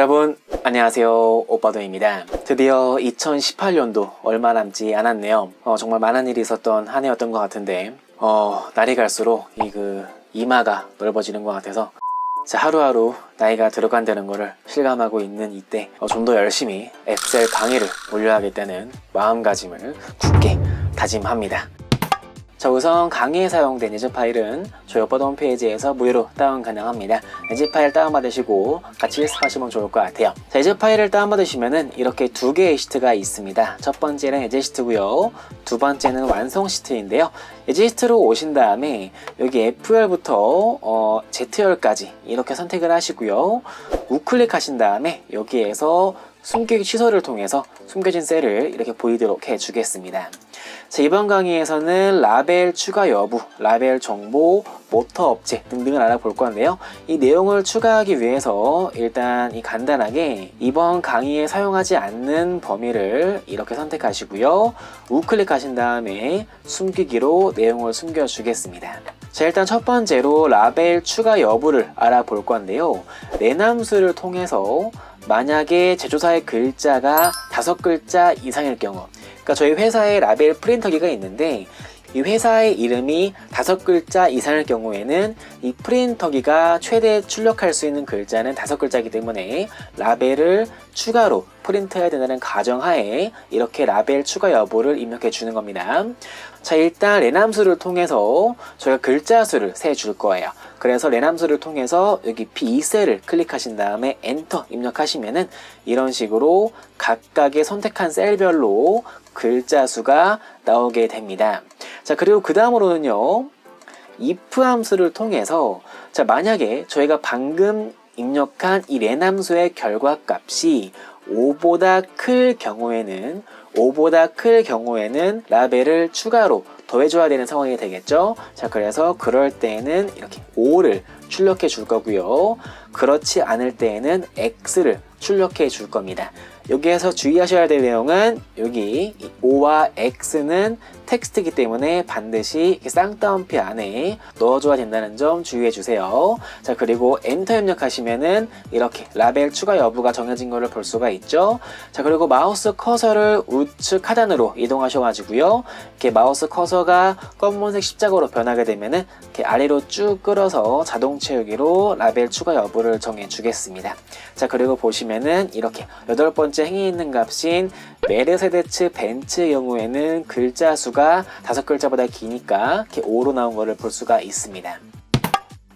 여러분 안녕하세요. 오빠도입니다. 드디어 2018년도 얼마 남지 않았네요. 어, 정말 많은 일이 있었던 한 해였던 것 같은데 어, 날이 갈수록 이 그 이마가 넓어지는 것 같아서 자, 하루하루 나이가 들어간다는 것을 실감하고 있는 이때 어, 좀 더 열심히 엑셀 강의를 올려야겠다는 마음가짐을 굳게 다짐합니다 자 우선 강의에 사용된 예제 파일은 저희 오빠도 홈페이지에서 무료로 다운 가능합니다. 예제 파일 다운받으시고 같이 실습하시면 좋을 것 같아요. 자 예제 파일을 다운받으시면은 이렇게 두 개의 시트가 있습니다. 첫 번째는 예제 시트고요. 두 번째는 완성 시트인데요. 예제 시트로 오신 다음에 여기 F열부터 어, Z열까지 이렇게 선택을 하시고요. 우클릭하신 다음에 여기에서 숨기기 취소를 통해서 숨겨진 셀을 이렇게 보이도록 해주겠습니다. 자, 이번 강의에서는 라벨 추가 여부, 라벨 정보, 모터 업체 등등을 알아볼 건데요. 이 내용을 추가하기 위해서 일단 이 간단하게 이번 강의에 사용하지 않는 범위를 이렇게 선택하시고요. 우클릭하신 다음에 숨기기로 내용을 숨겨주겠습니다. 자, 일단 첫 번째로 라벨 추가 여부를 알아볼 건데요. 내남수를 통해서 만약에 제조사의 글자가 다섯 글자 이상일 경우 그러니까 저희 회사에 라벨 프린터기가 있는데 이 회사의 이름이 다섯 글자 이상일 경우에는 이 프린터기가 최대 출력할 수 있는 글자는 다섯 글자이기 때문에 라벨을 추가로 프린트해야 된다는 가정하에 이렇게 라벨 추가 여부를 입력해 주는 겁니다. 자 일단 레남수를 통해서 저희가 글자 수를 세 줄 거예요. 그래서 레남수를 통해서 여기 B2셀을 클릭하신 다음에 엔터 입력하시면은 이런 식으로 각각의 선택한 셀별로 글자 수가 나오게 됩니다. 자 그리고 그 다음으로는요 if 함수를 통해서 자 만약에 저희가 방금 입력한 이 레남수의 결과값이 5보다 클 경우에는 5보다 클 경우에는 라벨을 추가로 더해줘야 되는 상황이 되겠죠. 자, 그래서 그럴 때에는 이렇게 5를 출력해 줄 거고요. 그렇지 않을 때에는 X를 출력해 줄 겁니다. 여기에서 주의하셔야 될 내용은 여기 5와 X는 텍스트이기 때문에 반드시 쌍따옴표 안에 넣어줘야 된다는 점 주의해 주세요. 자 그리고 엔터 입력하시면은 이렇게 라벨 추가 여부가 정해진 것을 볼 수가 있죠. 자 그리고 마우스 커서를 우측 하단으로 이동하셔가지고요. 이렇게 마우스 커서가 검은색 십자가로 변하게 되면은 이렇게 아래로 쭉 끌어서 자동 채우기로 라벨 추가 여부를 정해 주겠습니다. 자 그리고 보시면은 이렇게 여덟 번째 행에 있는 값인 메르세데츠 벤츠의 경우에는 글자 수가 다섯 글자보다 기니까 이렇게 5로 나온 것을 볼 수가 있습니다.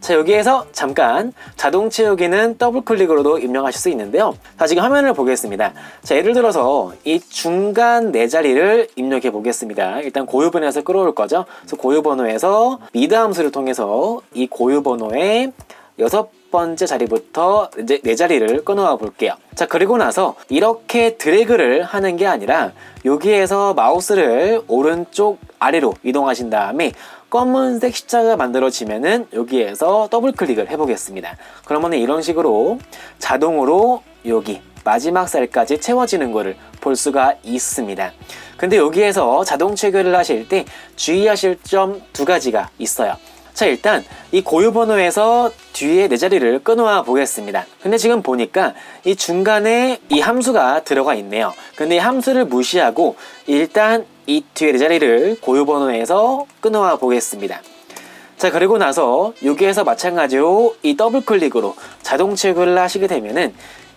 자 여기에서 잠깐 자동 채우기는 더블 클릭으로도 입력하실 수 있는데요. 자 지금 화면을 보겠습니다. 자 예를 들어서 이 중간 네 자리를 입력해 보겠습니다. 일단 고유번호에서 끌어올 거죠. 그래서 고유번호에서 미드 함수를 통해서 이 고유번호에 여섯 번째 자리부터 이제 네 자리를 끊어와 볼게요. 자, 그리고 나서 이렇게 드래그를 하는 게 아니라 여기에서 마우스를 오른쪽 아래로 이동하신 다음에 검은색 십자가 만들어지면은 여기에서 더블 클릭을 해보겠습니다. 그러면 이런 식으로 자동으로 여기 마지막 셀까지 채워지는 것을 볼 수가 있습니다. 근데 여기에서 자동 체결을 하실 때 주의하실 점 두 가지가 있어요. 자 일단 이 고유 번호에서 뒤에 네 자리를 끊어와 보겠습니다. 근데 지금 보니까 이 중간에 이 함수가 들어가 있네요. 근데 이 함수를 무시하고 일단 이 뒤에 네 자리를 고유 번호에서 끊어와 보겠습니다. 자 그리고 나서 여기에서 마찬가지로 이 더블 클릭으로 자동 체크를 하시게 되면은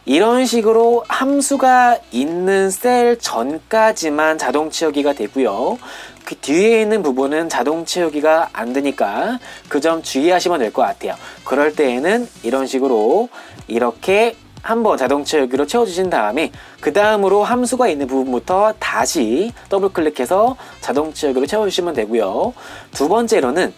이런 식으로 함수가 있는 셀 전까지만 자동 채우기가 되고요. 그 뒤에 있는 부분은 자동 채우기가 안 되니까 그 점 주의하시면 될 것 같아요. 그럴 때에는 이런 식으로 이렇게 한번 자동 채우기로 채워주신 다음에 그 다음으로 함수가 있는 부분부터 다시 더블 클릭해서 자동 채우기로 채워주시면 되고요. 두 번째로는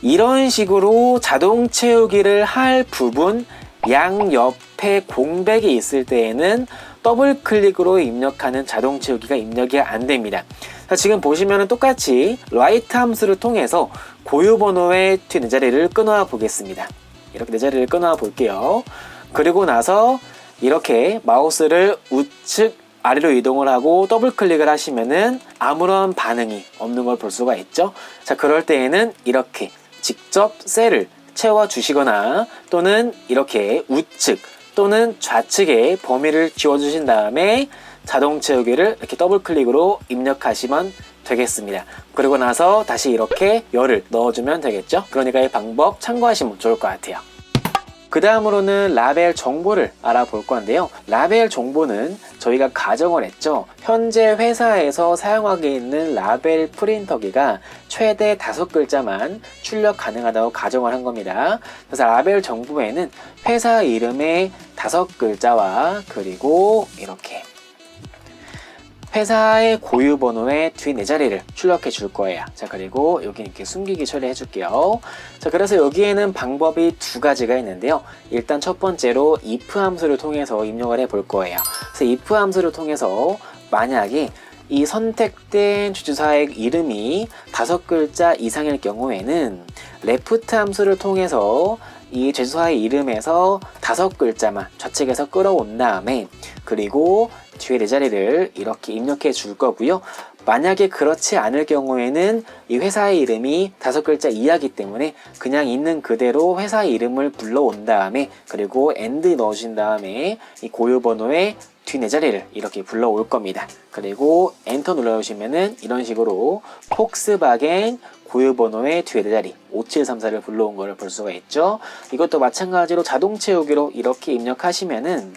이런 식으로 자동 채우기를 할 부분 양 옆에 공백이 있을 때에는 더블 클릭으로 입력하는 자동 채우기가 입력이 안 됩니다. 자, 지금 보시면 똑같이 라이트 함수를 통해서 고유 번호의 뒤 네 자리를 끊어 보겠습니다. 이렇게 네 자리를 끊어 볼게요. 그리고 나서 이렇게 마우스를 우측 아래로 이동을 하고 더블 클릭을 하시면은 아무런 반응이 없는 걸 볼 수가 있죠. 자, 그럴 때에는 이렇게 직접 셀을 채워 주시거나 또는 이렇게 우측 또는 좌측에 범위를 지워주신 다음에 자동 채우기를 이렇게 더블 클릭으로 입력하시면 되겠습니다. 그리고 나서 다시 이렇게 열을 넣어주면 되겠죠. 그러니까 이 방법 참고하시면 좋을 것 같아요. 그 다음으로는 라벨 정보를 알아볼 건데요. 라벨 정보는 저희가 가정을 했죠. 현재 회사에서 사용하고 있는 라벨 프린터기가 최대 다섯 글자만 출력 가능하다고 가정을 한 겁니다. 그래서 라벨 정보에는 회사 이름의 다섯 글자와 그리고 이렇게 회사의 고유 번호의 뒤 네 자리를 출력해 줄 거예요. 자, 그리고 여기 이렇게 숨기기 처리해 줄게요. 자, 그래서 여기에는 방법이 두 가지가 있는데요. 일단 첫 번째로 if 함수를 통해서 입력을 해 볼 거예요. 그래서 if 함수를 통해서 만약에 이 선택된 주주사의 이름이 다섯 글자 이상일 경우에는 left 함수를 통해서 이 제조사의 이름에서 다섯 글자만 좌측에서 끌어온 다음에 그리고 뒤에 네 자리를 이렇게 입력해 줄 거고요. 만약에 그렇지 않을 경우에는 이 회사의 이름이 다섯 글자 이하기 때문에 그냥 있는 그대로 회사 이름을 불러온 다음에 그리고 엔드 넣어주신 다음에 이 고유 번호의 뒤네 자리를 이렇게 불러올 겁니다. 그리고 엔터 눌러주시면은 이런 식으로 폭스바겐 고유 번호의 뒤에 네 자리 5734를 불러온 것을 볼 수가 있죠. 이것도 마찬가지로 자동 채우기로 이렇게 입력하시면은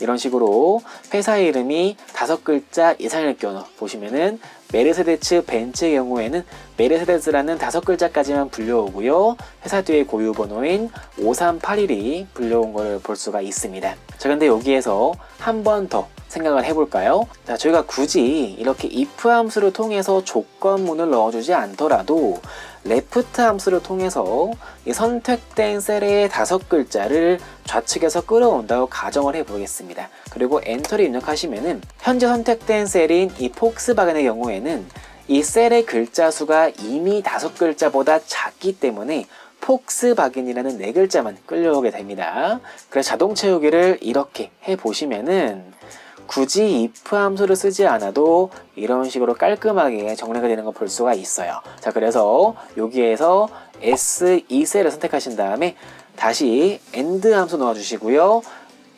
이런 식으로 회사 이름이 다섯 글자 이상일 경우 보시면은 메르세데츠 벤츠의 경우에는 메르세데스라는 다섯 글자까지만 불려오고요. 회사 뒤에 고유 번호인 5381이 불려온 것을 볼 수가 있습니다. 자, 근데 여기에서 한 번 더 생각을 해볼까요? 자, 저희가 굳이 이렇게 if 함수를 통해서 조건문을 넣어주지 않더라도 left 함수를 통해서 이 선택된 셀의 다섯 글자를 좌측에서 끌어온다고 가정을 해보겠습니다. 그리고 엔터를 입력하시면은 현재 선택된 셀인 이 폭스바겐의 경우에는 이 셀의 글자 수가 이미 다섯 글자보다 작기 때문에 폭스바겐이라는 네 글자만 끌려오게 됩니다. 그래서 자동 채우기를 이렇게 해 보시면은 굳이 if 함수를 쓰지 않아도 이런 식으로 깔끔하게 정리가 되는 걸 볼 수가 있어요. 자, 그래서 여기에서 S2셀을 선택하신 다음에 다시 end 함수 넣어주시고요.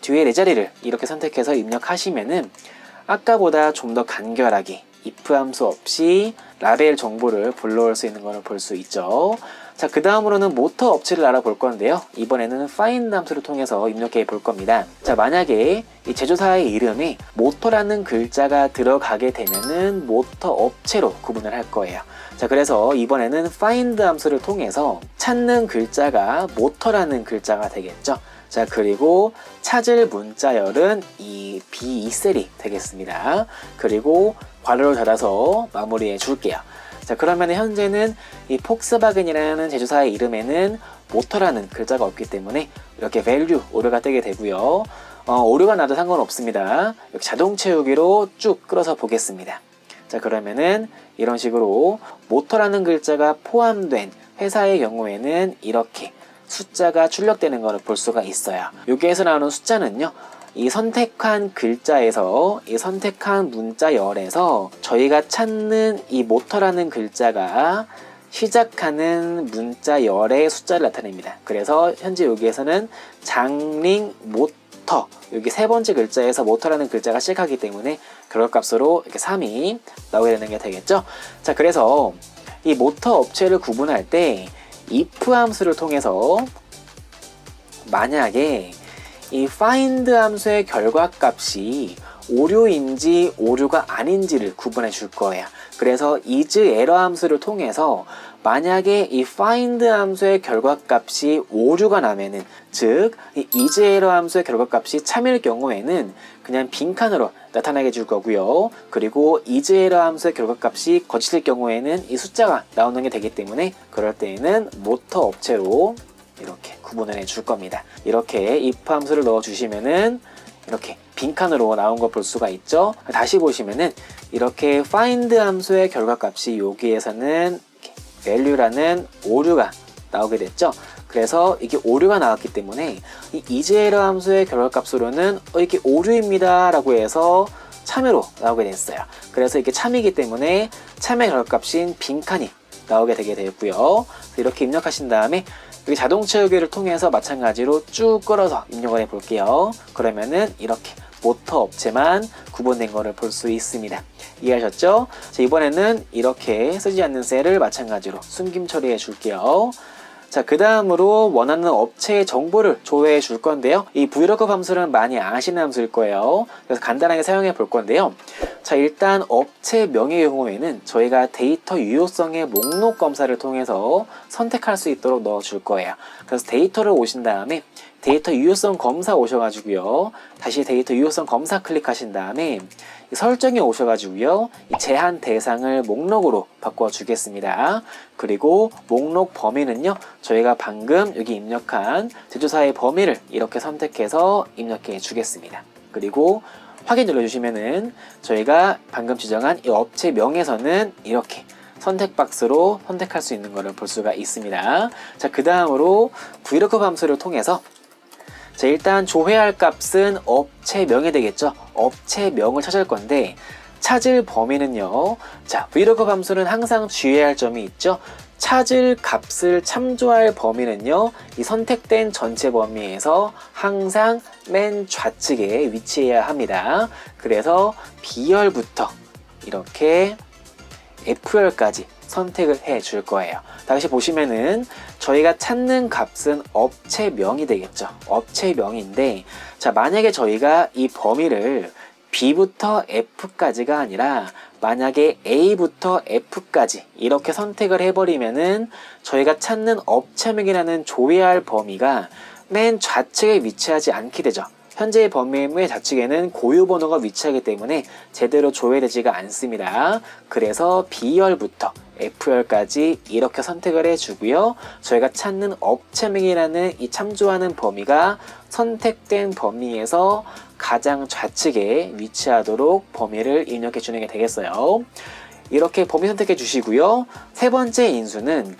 뒤에 네 자리를 이렇게 선택해서 입력하시면은 아까보다 좀 더 간결하게 if 함수 없이 라벨 정보를 불러올 수 있는 것을 볼 수 있죠. 자, 그 다음으로는 모터 업체를 알아볼 건데요. 이번에는 find 함수를 통해서 입력해 볼 겁니다. 자, 만약에 이 제조사의 이름에 모터라는 글자가 들어가게 되면은 모터 업체로 구분을 할 거예요. 자, 그래서 이번에는 find 함수를 통해서 찾는 글자가 모터라는 글자가 되겠죠. 자, 그리고 찾을 문자열은 이 B2셀이 되겠습니다. 그리고 괄호를 닫아서 마무리해 줄게요. 자, 그러면 현재는 이 폭스바겐이라는 제조사의 이름에는 모터라는 글자가 없기 때문에 이렇게 value 오류가 뜨게 되고요. 어, 오류가 나도 상관없습니다. 이렇게 자동 채우기로 쭉 끌어서 보겠습니다. 자, 그러면은 이런 식으로 모터라는 글자가 포함된 회사의 경우에는 이렇게 숫자가 출력되는 것을 볼 수가 있어요. 여기에서 나오는 숫자는요. 이 선택한 글자에서 이 선택한 문자열에서 저희가 찾는 이 모터라는 글자가 시작하는 문자열의 숫자를 나타냅니다. 그래서 현재 여기에서는 장링 모터 여기 세 번째 글자에서 모터라는 글자가 시작하기 때문에 결과값으로 이렇게 3이 나오게 되는 게 되겠죠. 자, 그래서 이 모터 업체를 구분할 때 if 함수를 통해서 만약에 이 find 함수의 결과값이 오류인지 오류가 아닌지를 구분해 줄 거예요. 그래서 is error 함수를 통해서 만약에 이 find 함수의 결과값이 오류가 나면은 즉 이 is error 함수의 결과값이 참일 경우에는 그냥 빈칸으로 나타나게 줄 거고요. 그리고 is error 함수의 결과값이 거칠 경우에는 이 숫자가 나오는 게 되기 때문에 그럴 때에는 모터 업체로 이렇게 구분을 해줄 겁니다. 이렇게 if 함수를 넣어 주시면은 이렇게 빈칸으로 나온 걸 볼 수가 있죠. 다시 보시면은 이렇게 find 함수의 결과값이 여기에서는 value라는 오류가 나오게 됐죠. 그래서 이게 오류가 나왔기 때문에 이 이즈에러 함수의 결과값으로는 어, 이게 오류입니다 라고 해서 참여로 나오게 됐어요. 그래서 이게 참이기 때문에 참여 결과값인 빈칸이 나오게 되게 되었고요. 이렇게 입력하신 다음에 여기 자동 채우기를 통해서 마찬가지로 쭉 끌어서 입력을 해 볼게요. 그러면은 이렇게 모터 업체만 구분된 거를 볼수 있습니다. 이해하셨죠? 자, 이번에는 이렇게 쓰지 않는 셀을 마찬가지로 숨김 처리해 줄게요. 자, 그 다음으로 원하는 업체의 정보를 조회해 줄 건데요. 이 vlookup 함수는 많이 아시는 함수일 거예요. 그래서 간단하게 사용해 볼 건데요. 자, 일단 업체 명의 경우에는 저희가 데이터 유효성의 목록 검사를 통해서 선택할 수 있도록 넣어 줄 거예요. 그래서 데이터를 오신 다음에 데이터 유효성 검사 오셔가지고요. 다시 데이터 유효성 검사 클릭하신 다음에 이 설정에 오셔가지고요. 이 제한 대상을 목록으로 바꿔주겠습니다. 그리고 목록 범위는요. 저희가 방금 여기 입력한 제조사의 범위를 이렇게 선택해서 입력해 주겠습니다. 그리고 확인 눌러주시면은 저희가 방금 지정한 이 업체 명에서는 이렇게 선택 박스로 선택할 수 있는 것을 볼 수가 있습니다. 자, 그 다음으로 vlookup 함수를 통해서 자, 일단 조회할 값은 업체명이 되겠죠. 업체명을 찾을 건데 찾을 범위는요. 자, vlookup 함수는 항상 주의해야 할 점이 있죠. 찾을 값을 참조할 범위는요. 이 선택된 전체 범위에서 항상 맨 좌측에 위치해야 합니다. 그래서 B열부터 이렇게 F열까지 선택을 해 줄 거예요. 다시 보시면은 저희가 찾는 값은 업체명이 되겠죠. 업체명인데 자 만약에 저희가 이 범위를 B부터 F까지가 아니라 만약에 A부터 F까지 이렇게 선택을 해버리면은 저희가 찾는 업체명이라는 조회할 범위가 맨 좌측에 위치하지 않게 되죠. 현재의 범위의 좌측에는 고유 번호가 위치하기 때문에 제대로 조회되지가 않습니다. 그래서 B열부터 F열까지 이렇게 선택을 해주고요. 저희가 찾는 업체명이라는 이 참조하는 범위가 선택된 범위에서 가장 좌측에 위치하도록 범위를 입력해 주는 게 되겠어요. 이렇게 범위 선택해 주시고요. 세 번째 인수는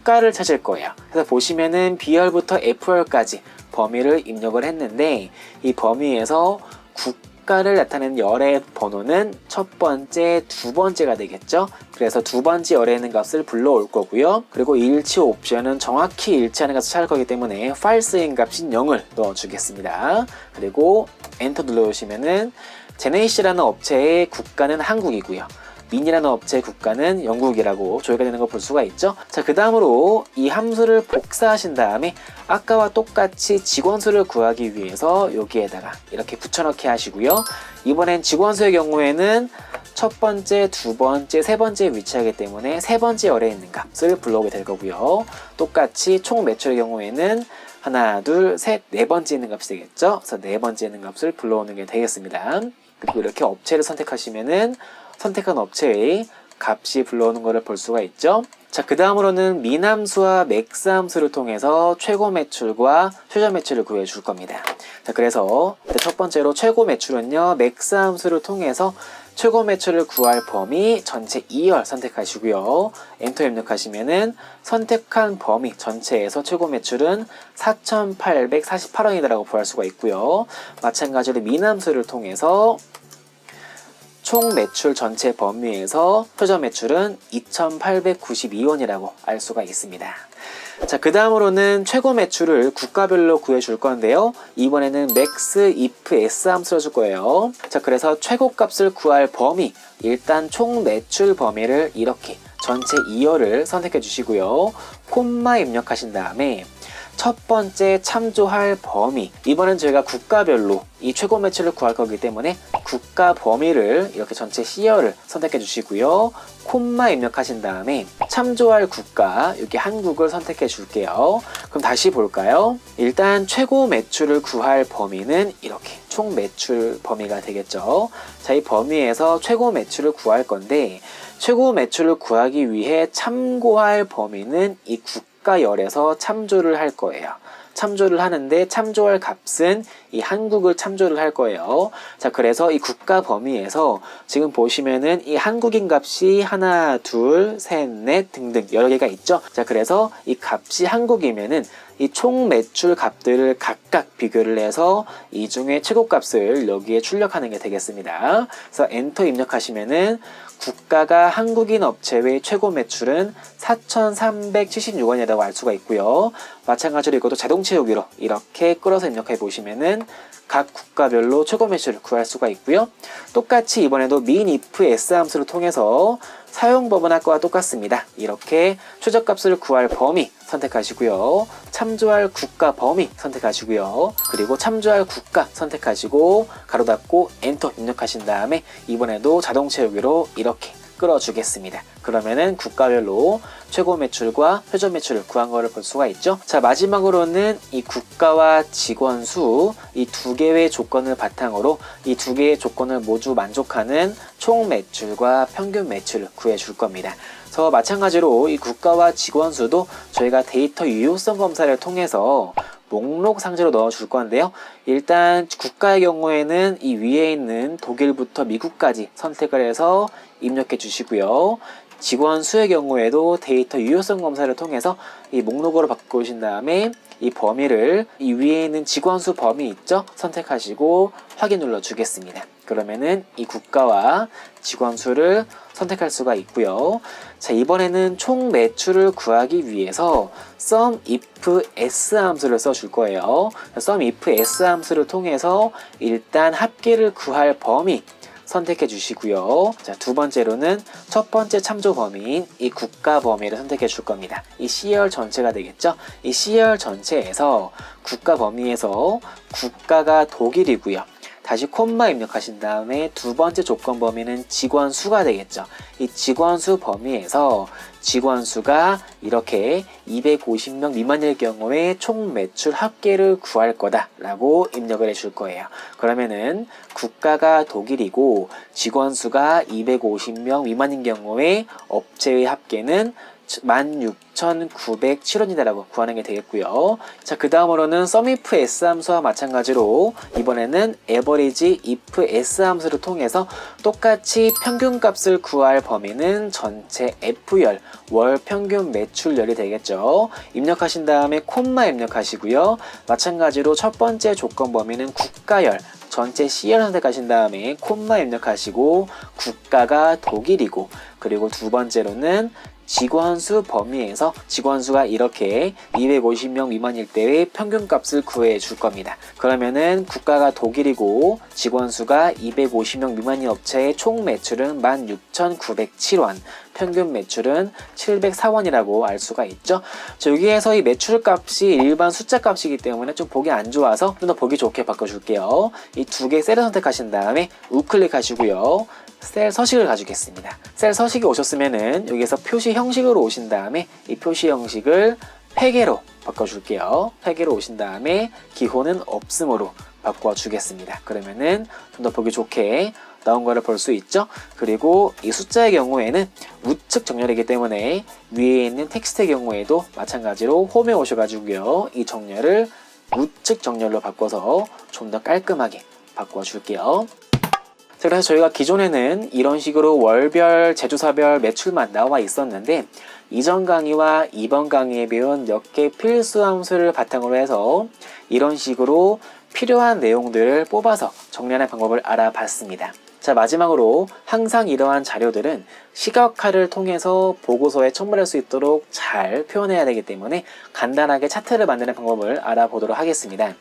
국가를 찾을 거예요. 그래서 보시면은 B열부터 F열까지 범위를 입력을 했는데 이 범위에서 국가를 나타내는 열의 번호는 첫 번째, 두 번째가 되겠죠. 그래서 두 번째 열에 있는 값을 불러올 거고요. 그리고 일치 옵션은 정확히 일치하는 값을 찾을 거기 때문에 false인 값인 0을 넣어주겠습니다. 그리고 엔터 눌러주시면은 제네이시라는 업체의 국가는 한국이고요. 민이라는 업체의 국가는 영국이라고 조회가 되는 걸 볼 수가 있죠. 자, 그 다음으로 이 함수를 복사하신 다음에 아까와 똑같이 직원 수를 구하기 위해서 여기에다가 이렇게 붙여넣기 하시고요. 이번엔 직원 수의 경우에는 첫 번째, 두 번째, 세 번째에 위치하기 때문에 세 번째 열에 있는 값을 불러오게 될 거고요. 똑같이 총 매출의 경우에는 하나, 둘, 셋, 네 번째 있는 값이 되겠죠. 그래서 네 번째 있는 값을 불러오는 게 되겠습니다. 그리고 이렇게 업체를 선택하시면은 선택한 업체의 값이 불러오는 것을 볼 수가 있죠. 자, 그 다음으로는 미남수와 맥스함수를 통해서 최고 매출과 최저 매출을 구해 줄 겁니다. 자, 그래서 첫 번째로 최고 매출은요, 맥스함수를 통해서 최고 매출을 구할 범위 전체 2열 선택하시고요. 엔터 입력하시면은 선택한 범위 전체에서 최고 매출은 4,848원이라고 구할 수가 있고요. 마찬가지로 미남수를 통해서 총 매출 전체 범위에서 최저 매출은 2,892원이라고 알 수가 있습니다. 자, 그 다음으로는 최고 매출을 국가별로 구해줄 건데요. 이번에는 max if s 함수를 줄 거예요. 자, 그래서 최고 값을 구할 범위, 일단 총 매출 범위를 이렇게 전체 2열을 선택해 주시고요. 콤마 입력하신 다음에 첫 번째 참조할 범위. 이번엔 저희가 국가별로 이 최고 매출을 구할 거기 때문에 국가 범위를 이렇게 전체 C열을 선택해 주시고요. 콤마 입력하신 다음에 참조할 국가, 여기 한국을 선택해 줄게요. 그럼 다시 볼까요? 일단 최고 매출을 구할 범위는 이렇게 총 매출 범위가 되겠죠. 자, 이 범위에서 최고 매출을 구할 건데 최고 매출을 구하기 위해 참고할 범위는 이 국가 국가열에서 참조를 할 거예요. 참조를 하는데 참조할 값은 이 한국을 참조를 할 거예요. 자, 그래서 이 국가 범위에서 지금 보시면은 이 한국인 값이 하나, 둘, 셋, 넷 등등 여러 개가 있죠. 자, 그래서 이 값이 한국이면은 이 총 매출 값들을 각각 비교를 해서 이 중에 최고 값을 여기에 출력하는 게 되겠습니다. 그래서 엔터 입력하시면은 국가가 한국인 업체의 최고 매출은 4,376원이라고 알 수가 있고요. 마찬가지로 이것도 자동 채우기로 이렇게 끌어서 입력해 보시면은 각 국가별로 최고 매출을 구할 수가 있고요. 똑같이 이번에도 min if s 함수를 통해서 사용법은 아까와 똑같습니다. 이렇게 최저값을 구할 범위 선택하시고요. 참조할 국가 범위 선택하시고요. 그리고 참조할 국가 선택하시고 가로 닫고 엔터 입력하신 다음에 이번에도 자동 채우기로 이렇게 끌어주겠습니다. 그러면은 국가별로 최고 매출과 표준 매출을 구한 거를 볼 수가 있죠. 자, 마지막으로는 이 국가와 직원 수, 이 두 개의 조건을 바탕으로 이 두 개의 조건을 모두 만족하는 총 매출과 평균 매출을 구해 줄 겁니다. 그래서 마찬가지로 이 국가와 직원 수도 저희가 데이터 유효성 검사를 통해서 목록 상자로 넣어 줄 건데요. 일단 국가의 경우에는 이 위에 있는 독일부터 미국까지 선택을 해서 입력해 주시고요. 직원 수의 경우에도 데이터 유효성 검사를 통해서 이 목록으로 바꾸신 다음에 이 범위를 이 위에 있는 직원 수 범위 있죠? 선택하시고 확인 눌러 주겠습니다. 그러면은 이 국가와 직원 수를 선택할 수가 있고요. 자, 이번에는 총 매출을 구하기 위해서 sum if s 함수를 써줄 거예요. sum if s 함수를 통해서 일단 합계를 구할 범위 선택해 주시고요. 자, 두 번째로는 첫 번째 참조 범위인 이 국가 범위를 선택해 줄 겁니다. 이 CR 전체가 되겠죠? 이 CR 전체에서 국가 범위에서 국가가 독일이고요. 다시 콤마 입력하신 다음에 두 번째 조건 범위는 직원 수가 되겠죠. 이 직원 수 범위에서 직원 수가 이렇게 250명 미만일 경우에 총 매출 합계를 구할 거다라고 입력을 해줄 거예요. 그러면은 국가가 독일이고 직원 수가 250명 미만인 경우에 업체의 합계는 16,907원이다라고 구하는 게 되겠고요. 자, 그 다음으로는 sumif s 함수와 마찬가지로 이번에는 average if s 함수를 통해서 똑같이 평균값을 구할 범위는 전체 F열, 월 평균 매출열이 되겠죠. 입력하신 다음에 콤마 입력하시고요. 마찬가지로 첫 번째 조건 범위는 국가열, 전체 CR 선택하신 다음에 콤마 입력하시고 국가가 독일이고 그리고 두 번째로는 직원수 범위에서 직원수가 이렇게 250명 미만일 때의 평균값을 구해 줄 겁니다. 그러면은 국가가 독일이고 직원수가 250명 미만인 업체의 총 매출은 16,907원, 평균 매출은 704원이라고 알 수가 있죠. 자, 여기에서 이 매출 값이 일반 숫자 값이기 때문에 좀 보기 안 좋아서 좀 더 보기 좋게 바꿔줄게요. 이 두 개 셀을 선택하신 다음에 우클릭 하시고요. 셀 서식을 가지겠습니다. 셀 서식이 오셨으면은 여기에서 표시 형식으로 오신 다음에 이 표시 형식을 회계로 바꿔줄게요. 회계로 오신 다음에 기호는 없음으로 바꿔주겠습니다. 그러면은 좀 더 보기 좋게 나온 거를 볼 수 있죠. 그리고 이 숫자의 경우에는 우측 정렬이기 때문에 위에 있는 텍스트의 경우에도 마찬가지로 홈에 오셔가지고요. 이 정렬을 우측 정렬로 바꿔서 좀 더 깔끔하게 바꿔줄게요. 자, 그래서 저희가 기존에는 이런 식으로 월별, 제조사별 매출만 나와 있었는데 이전 강의와 이번 강의에 배운 몇 개 필수 함수를 바탕으로 해서 이런 식으로 필요한 내용들을 뽑아서 정리하는 방법을 알아봤습니다. 자, 마지막으로 항상 이러한 자료들은 시각화를 통해서 보고서에 첨부할 수 있도록 잘 표현해야 되기 때문에 간단하게 차트를 만드는 방법을 알아보도록 하겠습니다.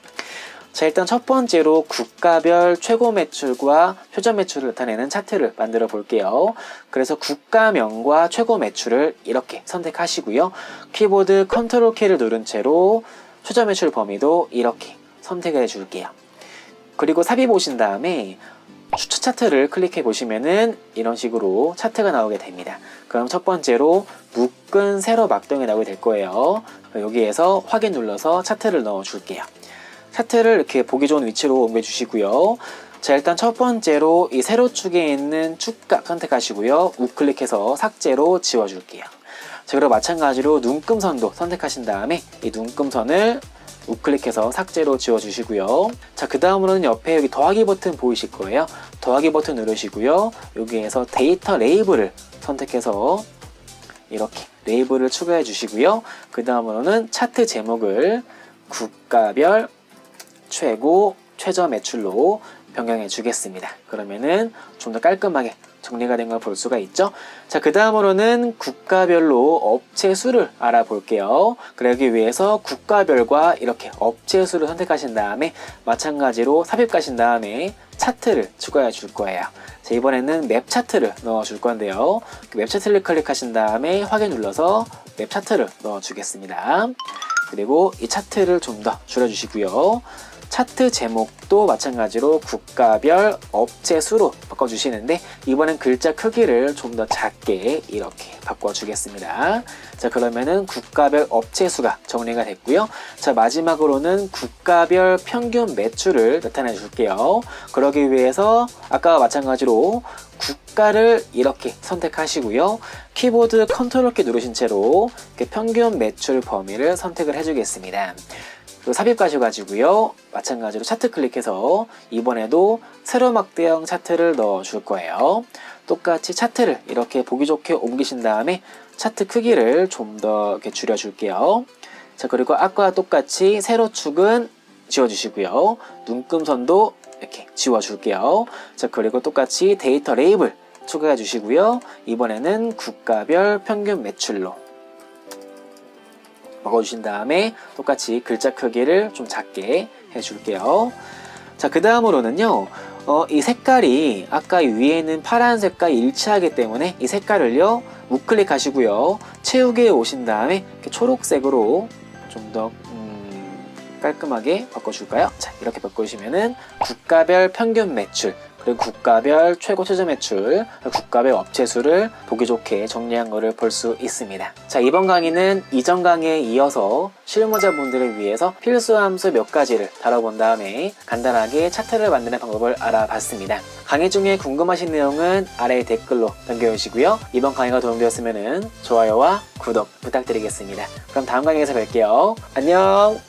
자, 일단 첫 번째로 국가별 최고 매출과 표준 매출을 나타내는 차트를 만들어 볼게요. 그래서 국가명과 최고 매출을 이렇게 선택하시고요. 키보드 컨트롤 키를 누른 채로 표준 매출 범위도 이렇게 선택을 해 줄게요. 그리고 삽입 오신 다음에 추천 차트를 클릭해 보시면은 이런 식으로 차트가 나오게 됩니다. 그럼 첫 번째로 묶은 세로 막동이 나오게 될 거예요. 여기에서 확인 눌러서 차트를 넣어 줄게요. 차트를 이렇게 보기 좋은 위치로 옮겨 주시고요. 자, 일단 첫 번째로 이 세로 축에 있는 축각 선택하시고요. 우클릭해서 삭제로 지워 줄게요. 자, 그리고 마찬가지로 눈금선도 선택하신 다음에 이 눈금선을 우클릭해서 삭제로 지워주시고요. 자, 그 다음으로는 옆에 여기 더하기 버튼 보이실 거예요. 더하기 버튼 누르시고요. 여기에서 데이터 레이블을 선택해서 이렇게 레이블을 추가해 주시고요. 그 다음으로는 차트 제목을 국가별 최고 최저 매출로 변경해 주겠습니다. 그러면은 좀 더 깔끔하게 정리가 된 걸 볼 수가 있죠. 자, 그 다음으로는 국가별로 업체 수를 알아볼게요. 그러기 위해서 국가별과 이렇게 업체 수를 선택하신 다음에 마찬가지로 삽입 가신 다음에 차트를 추가해 줄 거예요. 자, 이번에는 맵 차트를 넣어 줄 건데요. 그 맵 차트를 클릭하신 다음에 확인 눌러서 맵 차트를 넣어 주겠습니다. 그리고 이 차트를 좀 더 줄여주시고요. 차트 제목도 마찬가지로 국가별 업체 수로 바꿔주시는데 이번엔 글자 크기를 좀 더 작게 이렇게 바꿔주겠습니다. 자 그러면은 국가별 업체 수가 정리가 됐고요. 자 마지막으로는 국가별 평균 매출을 나타내 줄게요. 그러기 위해서 아까와 마찬가지로 국가를 이렇게 선택하시고요. 키보드 컨트롤 키 누르신 채로 평균 매출 범위를 선택을 해주겠습니다. 그리고 삽입 가셔가지고요. 마찬가지로 차트 클릭해서 이번에도 세로 막대형 차트를 넣어 줄 거예요. 똑같이 차트를 이렇게 보기 좋게 옮기신 다음에 차트 크기를 좀 더 이렇게 줄여 줄게요. 자, 그리고 아까와 똑같이 세로축은 지워주시고요. 눈금선도 이렇게 지워줄게요. 자, 그리고 똑같이 데이터 레이블 추가해 주시고요. 이번에는 국가별 평균 매출로 바꿔주신 다음에 똑같이 글자 크기를 좀 작게 해줄게요. 자, 그 다음으로는요, 어, 이 색깔이 아까 위에는 파란색과 일치하기 때문에 이 색깔을요, 우클릭 하시고요, 채우기에 오신 다음에 초록색으로 좀 더, 음, 깔끔하게 바꿔줄까요? 자, 이렇게 바꿔주시면은 국가별 평균 매출, 그리고 국가별 최고 최저 매출, 국가별 업체 수를 보기 좋게 정리한 것을 볼 수 있습니다. 자, 이번 강의는 이전 강의에 이어서 실무자분들을 위해서 필수 함수 몇 가지를 다뤄본 다음에 간단하게 차트를 만드는 방법을 알아봤습니다. 강의 중에 궁금하신 내용은 아래 댓글로 남겨주시고요. 이번 강의가 도움되었으면 좋아요와 구독 부탁드리겠습니다. 그럼 다음 강의에서 뵐게요. 안녕!